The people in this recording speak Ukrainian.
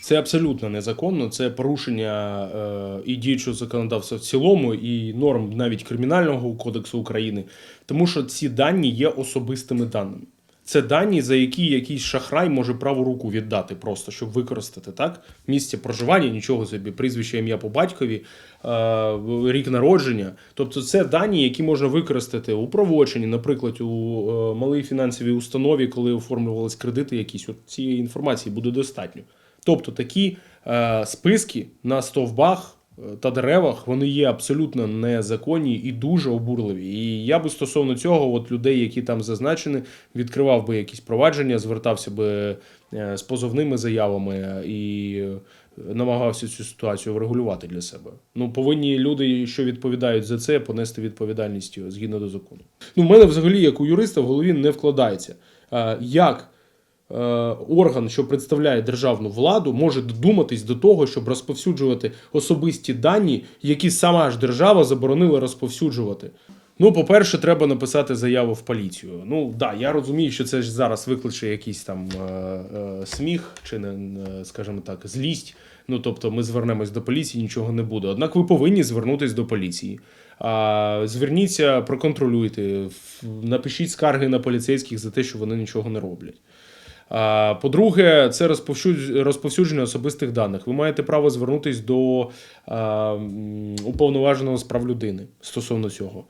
Це абсолютно незаконно. Це порушення е, і діючого законодавства в цілому, і норм навіть кримінального кодексу України, тому що ці дані є особистими даними. Це дані, за які якийсь шахрай може праву руку віддати, просто щоб використати так. Місце проживання, нічого собі, прізвище, ім'я по батькові, е, рік народження. Тобто, це дані, які можна використати у проводженні, наприклад, у е, малій фінансовій установі, коли оформлювались кредити, якісь от цієї інформації буде достатньо. Тобто такі е, списки на стовбах та деревах вони є абсолютно незаконні і дуже обурливі. І я би стосовно цього, от людей, які там зазначені, відкривав би якісь провадження, звертався би е, з позовними заявами і е, намагався цю ситуацію врегулювати для себе. Ну повинні люди, що відповідають за це, понести відповідальність згідно до закону. Ну, в мене взагалі, як у юриста, в голові не вкладається. Е, Як е, орган, що представляє державну владу, може додуматись до того, щоб розповсюджувати особисті дані, які сама ж держава заборонила розповсюджувати. Ну, по-перше, треба написати заяву в поліцію. Ну, да, я розумію, що це ж зараз викличе якийсь там е, е, сміх чи, не, е, скажімо так, злість. Ну, тобто, ми звернемось до поліції, нічого не буде. Однак ви повинні звернутись до поліції. А, зверніться, проконтролюйте, напишіть скарги на поліцейських за те, що вони нічого не роблять. По-друге, це розповсюдж- розповсюдження особистих даних. Ви маєте право звернутися до уповноваженого з прав людини стосовно цього.